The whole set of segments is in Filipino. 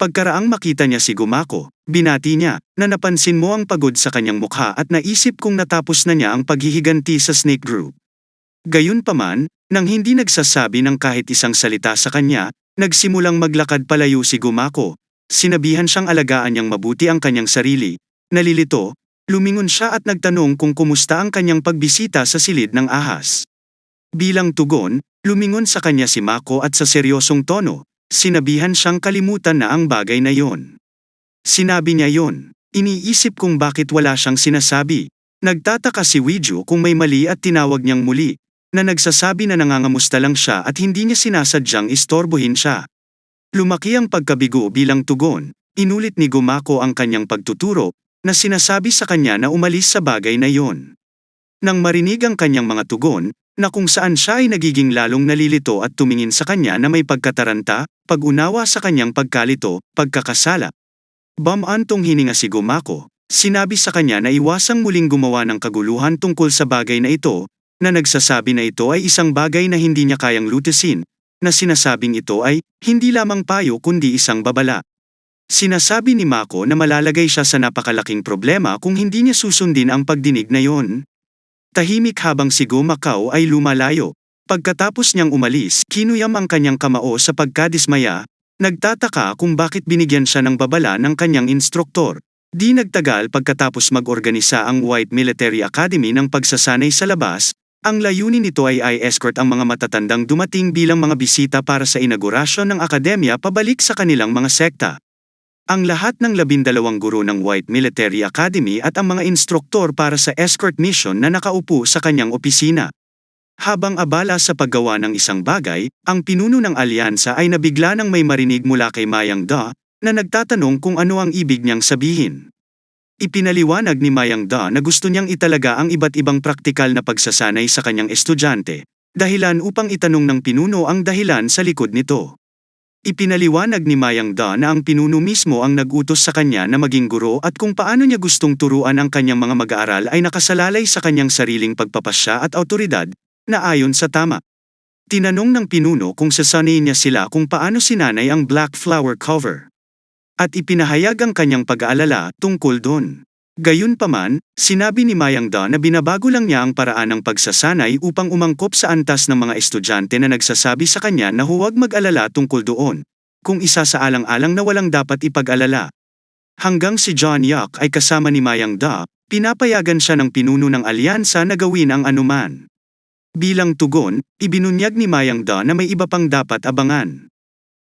Pagkaraang makita niya si Gumako, binati niya, na napansin mo ang pagod sa kanyang mukha at naisip kung natapos na niya ang paghihiganti sa Snake Group. Gayunpaman, nang hindi nagsasabi ng kahit isang salita sa kanya, nagsimulang maglakad palayo si Gumako. Sinabihan siyang alagaan niyang mabuti ang kanyang sarili. Nalilito, lumingon siya at nagtanong kung kumusta ang kanyang pagbisita sa silid ng ahas. Bilang tugon, lumingon sa kanya si Mako at sa seryosong tono, sinabihan siyang kalimutan na ang bagay na yon. Sinabi niya yon. Iniisip kung bakit wala siyang sinasabi. Nagtataka si Wiju kung may mali at tinawag niyang muli, na nagsasabi na nangangamusta lang siya at hindi niya sinasadyang istorbohin siya. Lumaki ang pagkabigo bilang tugon, inulit ni Gumako ang kanyang pagtuturo, na sinasabi sa kanya na umalis sa bagay na yon. Nang marinig ang kanyang mga tugon, na kung saan siya ay nagiging lalong nalilito at tumingin sa kanya na may pagkataranta, pag-unawa sa kanyang pagkalito, pagkakasala. Bamantong hininga si Gumako, sinabi sa kanya na iwasang muling gumawa ng kaguluhan tungkol sa bagay na ito, na nagsasabi na ito ay isang bagay na hindi niya kayang lutesin, na sinasabing ito ay hindi lamang payo kundi isang babala. Sinasabi ni Mako na malalagay siya sa napakalaking problema kung hindi niya susundin ang pagdinig na yon. Tahimik habang si Go ay lumalayo. Pagkatapos niyang umalis, kinuyam ang kanyang kamao sa pagkadismaya, nagtataka kung bakit binigyan siya ng babala ng kanyang instruktor. Di nagtagal pagkatapos mag-organisa ang White Military Academy ng pagsasanay sa labas, ang layunin nito ay i-escort ang mga matatandang dumating bilang mga bisita para sa inaugurasyon ng akademya pabalik sa kanilang mga sekta. Ang lahat ng labindalawang guro ng White Military Academy at ang mga instruktor para sa escort mission na nakaupo sa kanyang opisina. Habang abala sa paggawa ng isang bagay, ang pinuno ng alyansa ay nabigla nang may marinig mula kay Mayang Da, na nagtatanong kung ano ang ibig niyang sabihin. Ipinaliwanag ni Mayang Da na gusto niyang italaga ang iba't ibang praktikal na pagsasanay sa kanyang estudyante, dahilan upang itanong ng pinuno ang dahilan sa likod nito. Ipinaliwanag ni Mayang Da na ang pinuno mismo ang nagutos sa kanya na maging guro at kung paano niya gustong turuan ang kanyang mga mag-aaral ay nakasalalay sa kanyang sariling pagpapasya at autoridad, na ayon sa tama. Tinanong ng pinuno kung sasanayin niya sila kung paano sinanay ang black flower cover. At ipinahayag ang kanyang pag-aalala tungkol doon. Gayunpaman, sinabi ni Mayang Da na binabago lang niya ang paraan ng pagsasanay upang umangkop sa antas ng mga estudyante na nagsasabi sa kanya na huwag mag-alala tungkol doon, kung isa sa alang-alang na walang dapat ipag-alala. Hanggang si John Yak ay kasama ni Mayang Da, pinapayagan siya ng pinuno ng alyansa na gawin ang anuman. Bilang tugon, ibinunyag ni Mayang Da na may iba pang dapat abangan.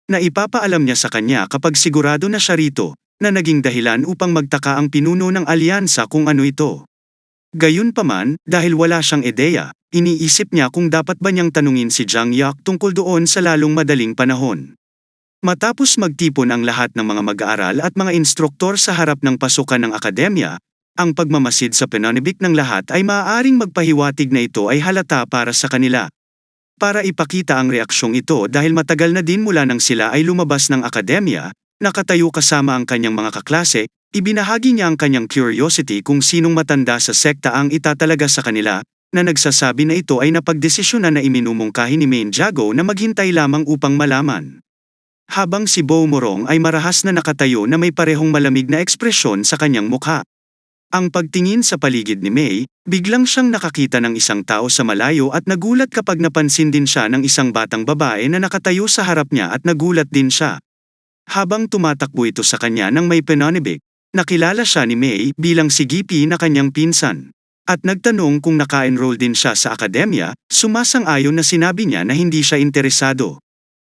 Na ipapaalam niya sa kanya kapag sigurado na siya rito, na naging dahilan upang magtaka ang pinuno ng alyansa kung ano ito. Gayunpaman, dahil wala siyang ideya, iniisip niya kung dapat ba niyang tanungin si Jiang Yak tungkol doon sa lalong madaling panahon. Matapos magtipon ang lahat ng mga mag-aaral at mga instruktor sa harap ng pasukan ng akademya, ang pagmamasid sa penonibik ng lahat ay maaaring magpahiwatig na ito ay halata para sa kanila. Para ipakita ang reaksyong ito dahil matagal na din mula nang sila ay lumabas ng akademya, Nakatayo kasama ang kanyang mga kaklase, ibinahagi niya ang kanyang curiosity kung sinong matanda sa sekta ang itatalaga sa kanila, na nagsasabi na ito ay napagdesisyonan na iminumungkahi ni Main Jago na maghintay lamang upang malaman. Habang si Bo Morong ay marahas na nakatayo na may parehong malamig na ekspresyon sa kanyang mukha. Ang pagtingin sa paligid ni May, biglang siyang nakakita ng isang tao sa malayo at nagulat kapag napansin din siya ng isang batang babae na nakatayo sa harap niya at nagulat din siya. Habang tumatakbo ito sa kanya ng may penonibik, nakilala siya ni May bilang si Gipi na kanyang pinsan. At nagtanong kung naka-enroll din siya sa akademya, sumasang-ayon na sinabi niya na hindi siya interesado.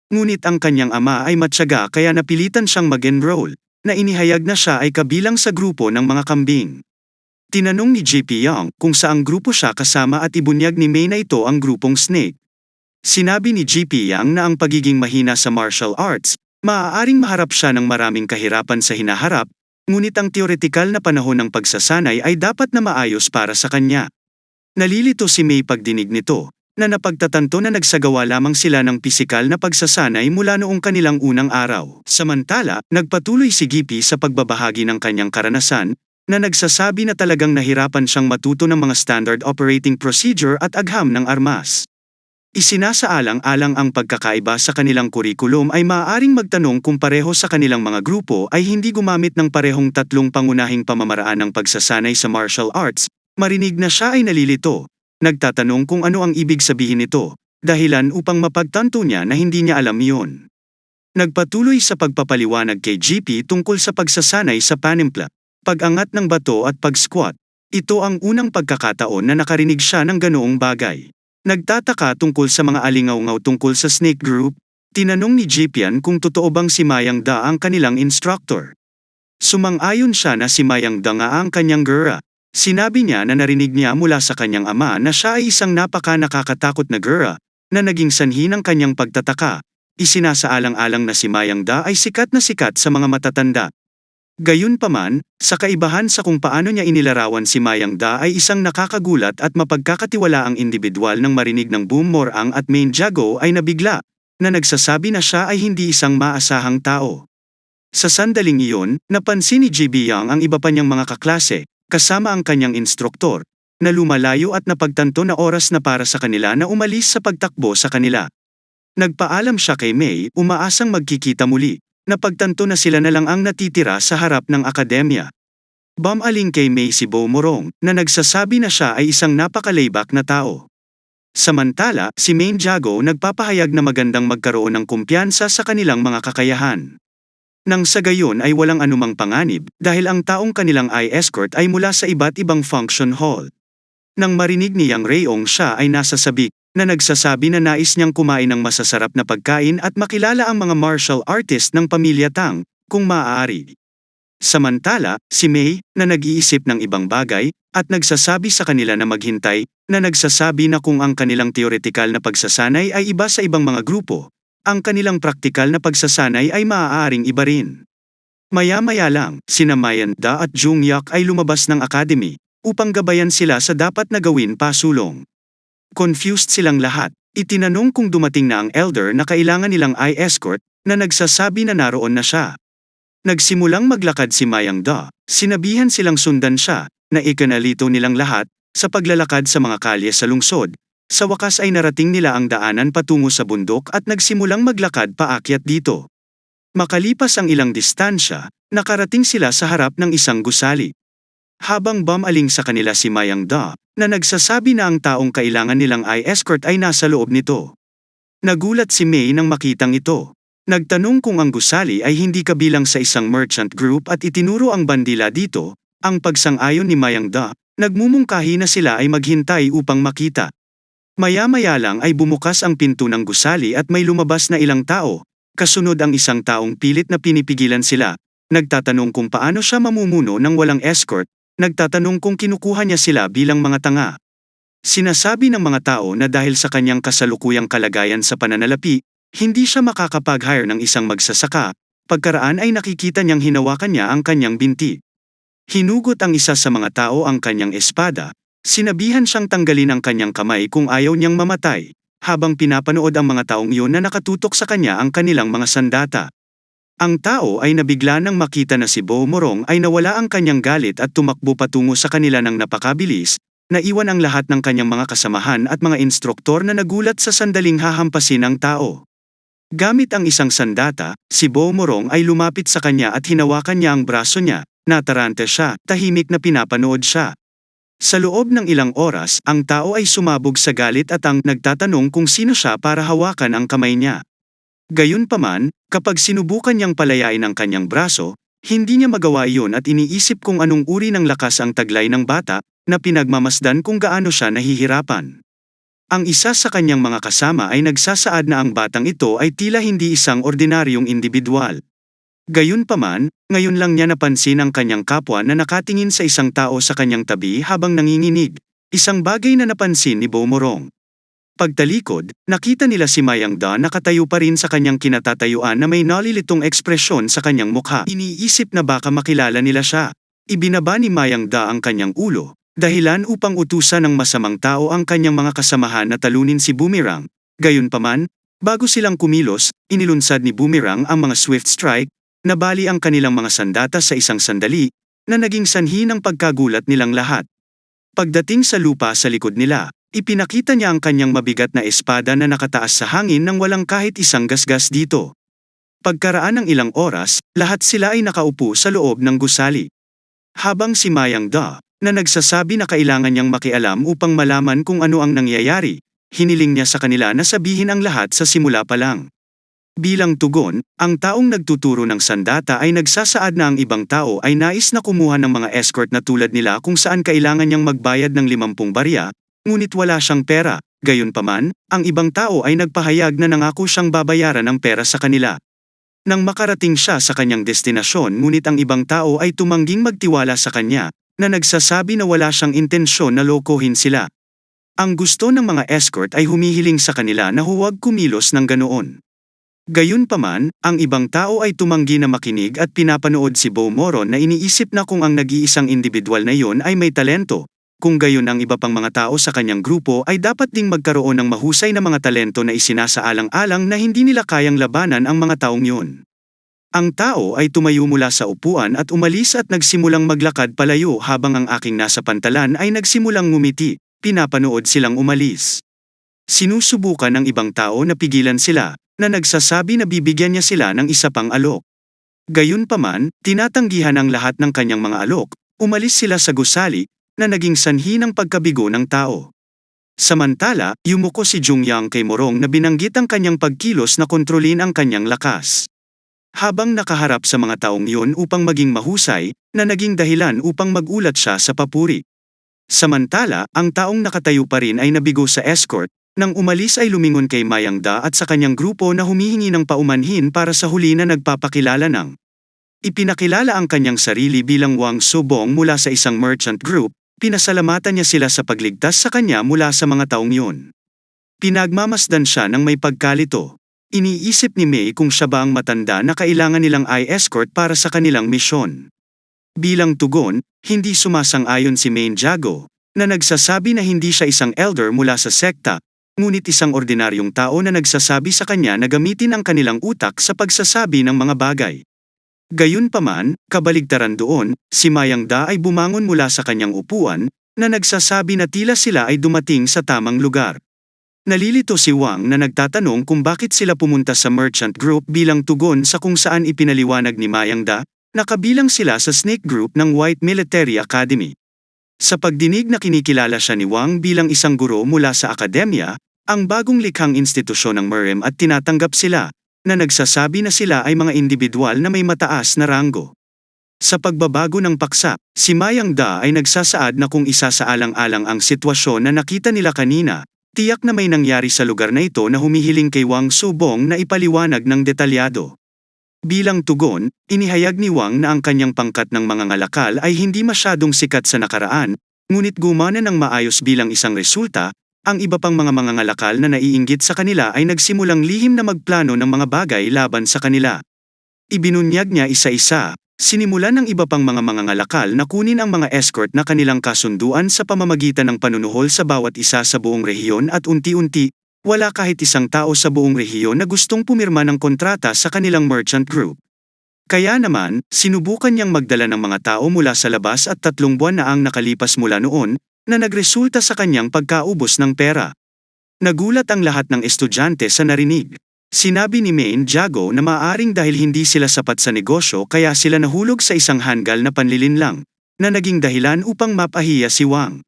Ngunit ang kanyang ama ay matyaga kaya napilitan siyang mag-enroll, na inihayag na siya ay kabilang sa grupo ng mga kambing. Tinanong ni JP Young kung saang grupo siya kasama at ibunyag ni May na ito ang grupong Snake. Sinabi ni JP Young na ang pagiging mahina sa martial arts Maaaring maharap siya ng maraming kahirapan sa hinaharap, ngunit ang teoretikal na panahon ng pagsasanay ay dapat na maayos para sa kanya. Nalilito si May pagdinig nito, na napagtatanto na nagsagawa lamang sila ng pisikal na pagsasanay mula noong kanilang unang araw. Samantala, nagpatuloy si Gipi sa pagbabahagi ng kanyang karanasan, na nagsasabi na talagang nahirapan siyang matuto ng mga standard operating procedure at agham ng armas. Isinasaalang-alang ang pagkakaiba sa kanilang kurikulum ay maaaring magtanong kung pareho sa kanilang mga grupo ay hindi gumamit ng parehong tatlong pangunahing pamamaraan ng pagsasanay sa martial arts, marinig na siya ay nalilito. Nagtatanong kung ano ang ibig sabihin nito, dahilan upang mapagtanto niya na hindi niya alam iyon. Nagpatuloy sa pagpapaliwanag kay GP tungkol sa pagsasanay sa panimpla, pag-angat ng bato at pag-squat. Ito ang unang pagkakataon na nakarinig siya ng ganoong bagay. Nagtataka tungkol sa mga alingaw-ngaw tungkol sa snake group, tinanong ni Jipian kung totoo bang si Mayang Da ang kanilang instructor. Sumang-ayon siya na si Mayang Da nga ang kanyang gura. Sinabi niya na narinig niya mula sa kanyang ama na siya ay isang napaka nakakatakot na gura, na naging sanhi ng kanyang pagtataka. Isinasaalang-alang na si Mayang Da ay sikat na sikat sa mga matatanda, Gayunpaman, sa kaibahan sa kung paano niya inilarawan si Mayang Da ay isang nakakagulat at mapagkakatiwalaang individual ng marinig ng Boom Morang at Main Jago ay nabigla, na nagsasabi na siya ay hindi isang maasahang tao. Sa sandaling iyon, napansin ni JB Young ang iba pa niyang mga kaklase, kasama ang kanyang instruktor, na lumalayo at napagtanto na oras na para sa kanila na umalis sa pagtakbo sa kanila. Nagpaalam siya kay May, umaasang magkikita muli. Napagtanto na sila na lang ang natitira sa harap ng akademya. Bumaling kay May si Bo Morong, na nagsasabi na siya ay isang napakalaybak na tao. Samantala, si Main Jago nagpapahayag na magandang magkaroon ng kumpiyansa sa kanilang mga kakayahan. Nang sa gayon ay walang anumang panganib, dahil ang taong kanilang i-escort ay mula sa iba't ibang function hall. Nang marinig ni Yang Rayong siya ay nasa sabik, na nagsasabi na nais niyang kumain ng masasarap na pagkain at makilala ang mga martial artist ng pamilya Tang, kung maaari. Samantala, si May, na nag-iisip ng ibang bagay, at nagsasabi sa kanila na maghintay, na nagsasabi na kung ang kanilang teoretikal na pagsasanay ay iba sa ibang mga grupo, ang kanilang praktikal na pagsasanay ay maaaring iba rin. Maya-maya lang, sina Mayan Da at Jung Yak ay lumabas ng academy, upang gabayan sila sa dapat na gawin pasulong. Confused silang lahat. Itinanong kung dumating na ang elder na kailangan nilang i-escort, na nagsasabi na naroon na siya. Nagsimulang maglakad si Mayang Da, sinabihan silang sundan siya, na ikanalito nilang lahat, sa paglalakad sa mga kalye sa lungsod. Sa wakas ay narating nila ang daanan patungo sa bundok at nagsimulang maglakad paakyat dito. Makalipas ang ilang distansya, nakarating sila sa harap ng isang gusali. Habang bumaling sa kanila si Mayang Da, na nagsasabi na ang taong kailangan nilang i-escort ay nasa loob nito. Nagulat si May nang makitang ito. Nagtanong kung ang gusali ay hindi kabilang sa isang merchant group at itinuro ang bandila dito, ang pagsang-ayon ni Mayang Da, nagmumungkahi na sila ay maghintay upang makita. Maya-maya lang ay bumukas ang pinto ng gusali at may lumabas na ilang tao, kasunod ang isang taong pilit na pinipigilan sila, nagtatanong kung paano siya mamumuno ng walang escort, Nagtatanong kung kinukuha niya sila bilang mga tanga. Sinasabi ng mga tao na dahil sa kanyang kasalukuyang kalagayan sa pananalapi, hindi siya makakapag-hire ng isang magsasaka, pagkaraan ay nakikita niyang hinawakan niya ang kanyang binti. Hinugot ang isa sa mga tao ang kanyang espada, sinabihan siyang tanggalin ang kanyang kamay kung ayaw niyang mamatay, habang pinapanood ang mga taong iyon na nakatutok sa kanya ang kanilang mga sandata. Ang tao ay nabigla nang makita na si Bo Morong ay nawala ang kanyang galit at tumakbo patungo sa kanila ng napakabilis, naiwan ang lahat ng kanyang mga kasamahan at mga instruktor na nagulat sa sandaling hahampasin ang tao. Gamit ang isang sandata, si Bo Morong ay lumapit sa kanya at hinawakan niya ang braso niya, natarante siya, tahimik na pinapanood siya. Sa loob ng ilang oras, ang tao ay sumabog sa galit at ang nagtatanong kung sino siya para hawakan ang kamay niya. Gayunpaman, kapag sinubukan niyang palayain ang kanyang braso, hindi niya magawa iyon at iniisip kung anong uri ng lakas ang taglay ng bata, na pinagmamasdan kung gaano siya nahihirapan. Ang isa sa kanyang mga kasama ay nagsasaad na ang batang ito ay tila hindi isang ordinaryong individual. Gayunpaman, ngayon lang niya napansin ang kanyang kapwa na nakatingin sa isang tao sa kanyang tabi habang nanginginig, isang bagay na napansin ni Bomorong. Pagtalikod, nakita nila si Mayang Da nakatayo pa rin sa kanyang kinatatayuan na may nalilitong ekspresyon sa kanyang mukha. Iniisip na baka makilala nila siya. Ibinaba ni Mayang Da ang kanyang ulo, dahilan upang utusan ng masamang tao ang kanyang mga kasamahan na talunin si Boomerang. Gayunpaman, bago silang kumilos, inilunsad ni Boomerang ang mga swift strike, nabali ang kanilang mga sandata sa isang sandali, na naging sanhi ng pagkagulat nilang lahat. Pagdating sa lupa sa likod nila, ipinakita niya ang kanyang mabigat na espada na nakataas sa hangin nang walang kahit isang gasgas dito. Pagkaraan ng ilang oras, lahat sila ay nakaupo sa loob ng gusali. Habang si Mayang Da, na nagsasabi na kailangan niyang makialam upang malaman kung ano ang nangyayari, hiniling niya sa kanila na sabihin ang lahat sa simula pa lang. Bilang tugon, ang taong nagtuturo ng sandata ay nagsasaad na ang ibang tao ay nais na kumuha ng mga escort na tulad nila kung saan kailangan niyang magbayad ng 50 barya, ngunit wala siyang pera. Gayunpaman, ang ibang tao ay nagpahayag na nangako siyang babayaran ng pera sa kanila. Nang makarating siya sa kanyang destinasyon ngunit ang ibang tao ay tumangging magtiwala sa kanya, na nagsasabi na wala siyang intensyon na lokohin sila. Ang gusto ng mga escort ay humihiling sa kanila na huwag kumilos ng ganoon. Gayunpaman, ang ibang tao ay tumanggi na makinig at pinapanood si Bo Moron na iniisip na kung ang nag-iisang individual na iyon ay may talento, kung gayon ang iba pang mga tao sa kanyang grupo ay dapat ding magkaroon ng mahusay na mga talento na isinasaalang-alang na hindi nila kayang labanan ang mga taong yun. Ang tao ay tumayo mula sa upuan at umalis at nagsimulang maglakad palayo habang ang aking nasa pantalan ay nagsimulang ngumiti, pinapanood silang umalis. Sinusubukan ng ibang tao na pigilan sila, na nagsasabi na bibigyan niya sila ng isa pang alok. Gayunpaman, tinatanggihan ang lahat ng kanyang mga alok, umalis sila sa gusali, na naging sanhi ng pagkabigo ng tao. Samantala, yumuko si Jung Yang kay Morong na binanggit ang kanyang pagkilos na kontrolin ang kanyang lakas. Habang nakaharap sa mga taong iyon upang maging mahusay, na naging dahilan upang magulat siya sa papuri. Samantala, ang taong nakatayo pa rin ay nabigo sa escort, nang umalis ay lumingon kay Mayang Da at sa kanyang grupo na humihingi ng paumanhin para sa huli na nagpapakilala ng. Ipinakilala ang kanyang sarili bilang Wang Sobong mula sa isang merchant group, pinasalamatan niya sila sa pagligtas sa kanya mula sa mga taong yun. Pinagmamasdan siya ng may pagkalito. Iniisip ni May kung siya ba ang matanda na kailangan nilang i-escort para sa kanilang misyon. Bilang tugon, hindi sumasang-ayon si Main Jago, na nagsasabi na hindi siya isang elder mula sa sekta, ngunit isang ordinaryong tao na nagsasabi sa kanya na gamitin ang kanilang utak sa pagsasabi ng mga bagay. Gayunpaman, kabaligtaran doon, si Mayang Da ay bumangon mula sa kanyang upuan, na nagsasabi na tila sila ay dumating sa tamang lugar. Nalilito si Wang na nagtatanong kung bakit sila pumunta sa merchant group bilang tugon sa kung saan ipinaliwanag ni Mayang Da, nakabilang sila sa snake group ng White Military Academy. Sa pagdinig na kinikilala siya ni Wang bilang isang guro mula sa akademya, ang bagong likhang institusyon ng MEREM at tinatanggap sila, na nagsasabi na sila ay mga individual na may mataas na ranggo. Sa pagbabago ng paksa, si Mayang Da ay nagsasaad na kung isasaalang-alang ang sitwasyon na nakita nila kanina, tiyak na may nangyari sa lugar na ito na humihiling kay Wang Subong na ipaliwanag ng detalyado. Bilang tugon, inihayag ni Wang na ang kanyang pangkat ng mga ngalakal ay hindi masyadong sikat sa nakaraan, ngunit gumana ng maayos bilang isang resulta, ang iba pang mga mga ngalakal na naiinggit sa kanila ay nagsimulang lihim na magplano ng mga bagay laban sa kanila. Ibinunyag niya isa-isa, sinimulan ng iba pang mga mga ngalakal na kunin ang mga escort na kanilang kasunduan sa pamamagitan ng panunuhol sa bawat isa sa buong rehiyon at unti-unti, wala kahit isang tao sa buong rehiyon na gustong pumirma ng kontrata sa kanilang merchant group. Kaya naman, sinubukan niyang magdala ng mga tao mula sa labas at tatlong buwan na ang nakalipas mula noon, na nagresulta sa kanyang pagkaubos ng pera. Nagulat ang lahat ng estudyante sa narinig. Sinabi ni Main Jago na maaring dahil hindi sila sapat sa negosyo kaya sila nahulog sa isang hanggal na panlilinlang, na naging dahilan upang mapahiya si Wang.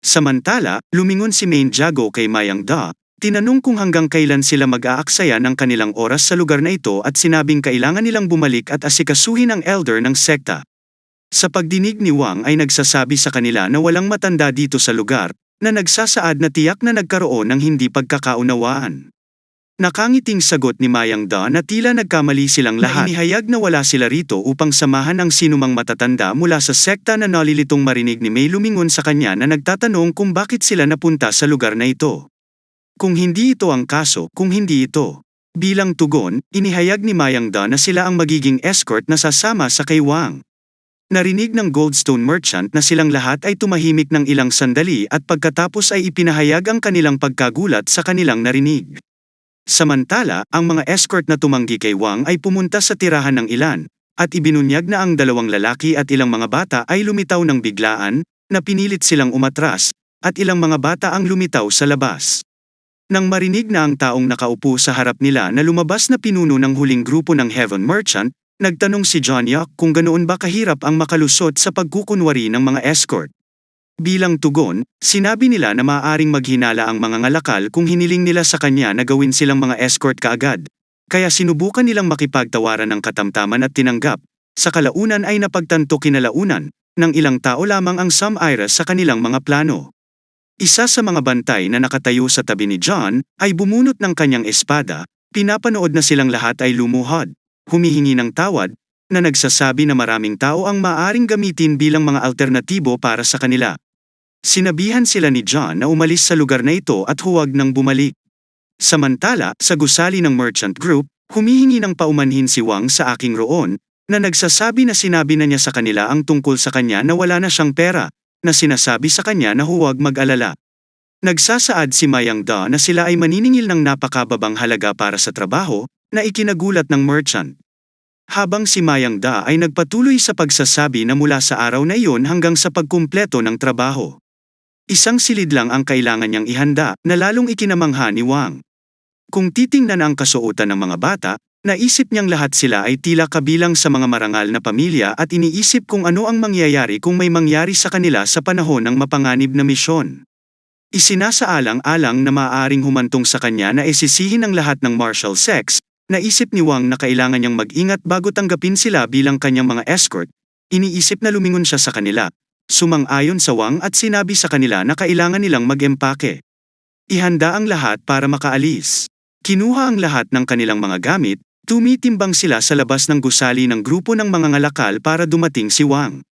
Samantala, lumingon si Main Jago kay Mayang Da, tinanong kung hanggang kailan sila mag-aaksaya ng kanilang oras sa lugar na ito at sinabing kailangan nilang bumalik at asikasuhin ang elder ng sekta. Sa pagdinig ni Wang ay nagsasabi sa kanila na walang matanda dito sa lugar, na nagsasaad na tiyak na nagkaroon ng hindi pagkakaunawaan. Nakangiting sagot ni Mayang Da na tila nagkamali silang lahat. Inihayag na wala sila rito upang samahan ang sinumang matatanda mula sa sekta na nalilitong marinig ni May lumingon sa kanya na nagtatanong kung bakit sila napunta sa lugar na ito. Kung hindi ito ang kaso, kung hindi ito. Bilang tugon, inihayag ni Mayang Da na sila ang magiging escort na sasama sa kay Wang. Narinig ng Goldstone merchant na silang lahat ay tumahimik ng ilang sandali at pagkatapos ay ipinahayag ang kanilang pagkagulat sa kanilang narinig. Samantala, ang mga escort na tumanggi kay Wang ay pumunta sa tirahan ng ilan, at ibinunyag na ang dalawang lalaki at ilang mga bata ay lumitaw ng biglaan, na pinilit silang umatras, at ilang mga bata ang lumitaw sa labas. Nang marinig na ang taong nakaupo sa harap nila na lumabas na pinuno ng huling grupo ng Heaven Merchant, nagtanong si John Yak kung ganoon ba kahirap ang makalusot sa pagkukunwari ng mga escort. Bilang tugon, sinabi nila na maaaring maghinala ang mga ngalakal kung hiniling nila sa kanya na gawin silang mga escort kaagad. Kaya sinubukan nilang makipagtawaran ng katamtaman at tinanggap. Sa kalaunan ay napagtanto kinalaunan, ng ilang tao lamang ang sum-ira sa kanilang mga plano. Isa sa mga bantay na nakatayo sa tabi ni John ay bumunot ng kanyang espada, pinapanood na silang lahat ay lumuhod, humihingi ng tawad, na nagsasabi na maraming tao ang maaring gamitin bilang mga alternatibo para sa kanila. Sinabihan sila ni John na umalis sa lugar na ito at huwag nang bumalik. Samantala, sa gusali ng merchant group, humihingi ng paumanhin si Wang sa aking roon, na nagsasabi na sinabi na niya sa kanila ang tungkol sa kanya na wala na siyang pera, na sinasabi sa kanya na huwag mag-alala. Nagsasaad si Mayang Da na sila ay maniningil ng napakababang halaga para sa trabaho, na ikinagulat ng merchant. Habang si Mayang Da ay nagpatuloy sa pagsasabi na mula sa araw na iyon hanggang sa pagkumpleto ng trabaho. Isang silid lang ang kailangan niyang ihanda na lalong ikinamangha ni Wang. Kung titingnan ang kasuotan ng mga bata, naisip niyang lahat sila ay tila kabilang sa mga marangal na pamilya at iniisip kung ano ang mangyayari kung may mangyari sa kanila sa panahon ng mapanganib na misyon. Isinasaalang-alang na maaaring humantong sa kanya na isisihin ang lahat ng martial sex, naisip ni Wang na kailangan niyang mag-ingat bago tanggapin sila bilang kanyang mga escort, iniisip na lumingon siya sa kanila, sumang-ayon sa Wang at sinabi sa kanila na kailangan nilang mag-empake. Ihanda ang lahat para makaalis. Kinuha ang lahat ng kanilang mga gamit, tumitimbang sila sa labas ng gusali ng grupo ng mga ngalakal para dumating si Wang.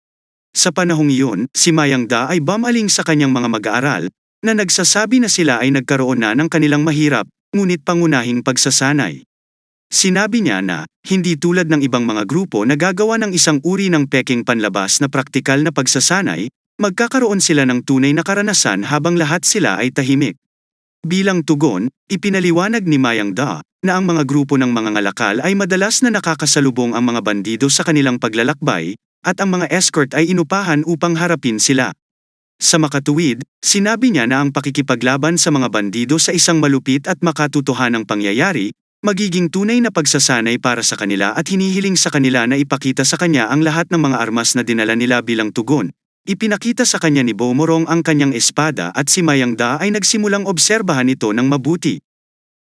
Sa panahong iyon, si Mayang Da ay bumaling sa kanyang mga mag-aaral, na nagsasabi na sila ay nagkaroon na ng kanilang mahirap, ngunit pangunahing pagsasanay. Sinabi niya na, hindi tulad ng ibang mga grupo na gagawa ng isang uri ng peking panlabas na praktikal na pagsasanay, magkakaroon sila ng tunay na karanasan habang lahat sila ay tahimik. Bilang tugon, ipinaliwanag ni Mayang Da na ang mga grupo ng mga ngalakal ay madalas na nakakasalubong ang mga bandido sa kanilang paglalakbay, at ang mga escort ay inupahan upang harapin sila. Sa makatuwid, sinabi niya na ang pakikipaglaban sa mga bandido sa isang malupit at makatutuhanang pangyayari, magiging tunay na pagsasanay para sa kanila at hinihiling sa kanila na ipakita sa kanya ang lahat ng mga armas na dinala nila bilang tugon, Ipinakita sa kanya ni Bomorong ang kanyang espada at si Mayang Da ay nagsimulang obserbahan ito ng mabuti.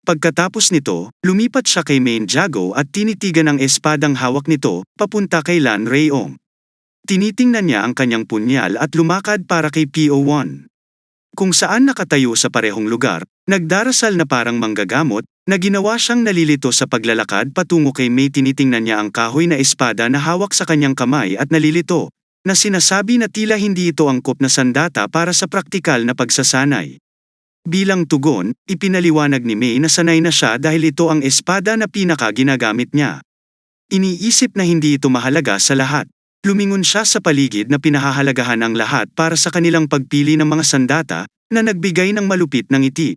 Pagkatapos nito, lumipat siya kay Main Jago at tinitigan ang espadang hawak nito, papunta kay Lan Rayong. Tinitingnan niya ang kanyang punyal at lumakad para kay PO1. Kung saan nakatayo sa parehong lugar, nagdarasal na parang manggagamot, na ginawa siyang nalilito sa paglalakad patungo kay May tinitingnan niya ang kahoy na espada na hawak sa kanyang kamay at nalilito, na sinasabi na tila hindi ito angkop na sandata para sa praktikal na pagsasanay. Bilang tugon, ipinaliwanag ni May na sanay na siya dahil ito ang espada na pinaka ginagamit niya. Iniisip na hindi ito mahalaga sa lahat. Lumingon siya sa paligid na pinahahalagahan ang lahat para sa kanilang pagpili ng mga sandata, na nagbigay ng malupit ng ngiti.